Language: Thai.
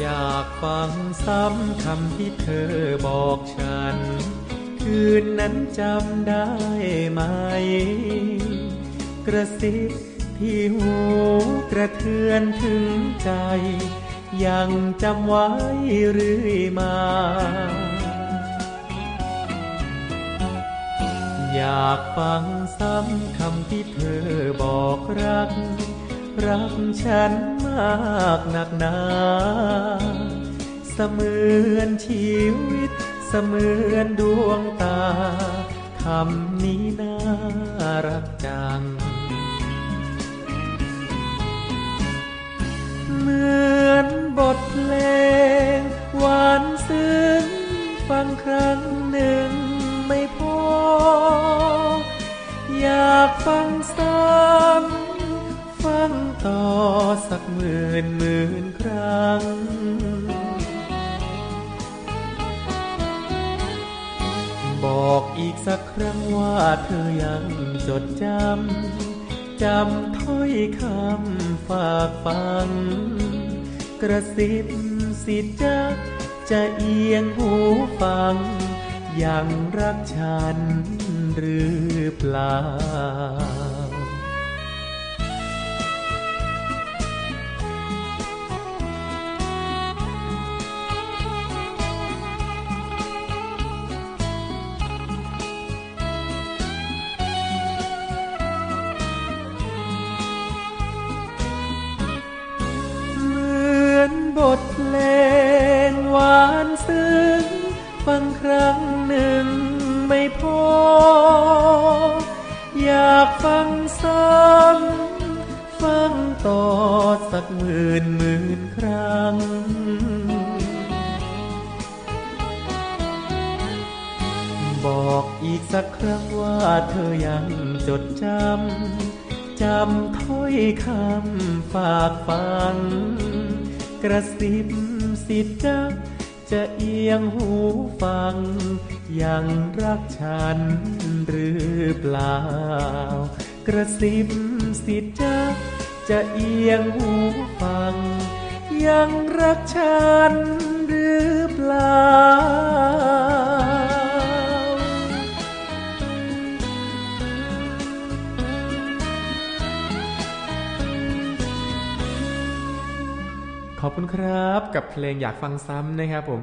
อยากฟังซ้ำคำที่เธอบอกฉัน คืนนั้นจำได้ไหม กระซิบที่หูกระเทือนถึงใจ ยังจำไว้เรื่อยมา อยากฟังซ้ำคำที่เธอบอกรัก รักฉันมากหนักหนาเสมือนชีวิต เสมือนดวงตาคำนี้น่ารักจัง สักหมื่นหมื่นครั้ง บอกอีกสักครั้งว่าเธอยังจดจำ จำถ้อยคำฝากฟัง กระซิบสิจักจะเอียงหูฟัง ยังรักฉันหรือเปล่า บทเพลงหวานซึ้งฟังครั้งหนึ่งไม่พอ อยากฟังซ้ำฟังต่อสักหมื่นหมื่นครั้ง บอกอีกสักครั้งว่าเธอยังจดจำจำถ้อยคำฝากฟัง กระซิบสิจักจะเอียงหูฟัง ยังรักฉันหรือเปล่า กระซิบสิจักจะเอียงหูฟัง ยังรักฉันหรือเปล่า ขอบคุณครับกับเพลงอยากฟังซ้ำนะครับผม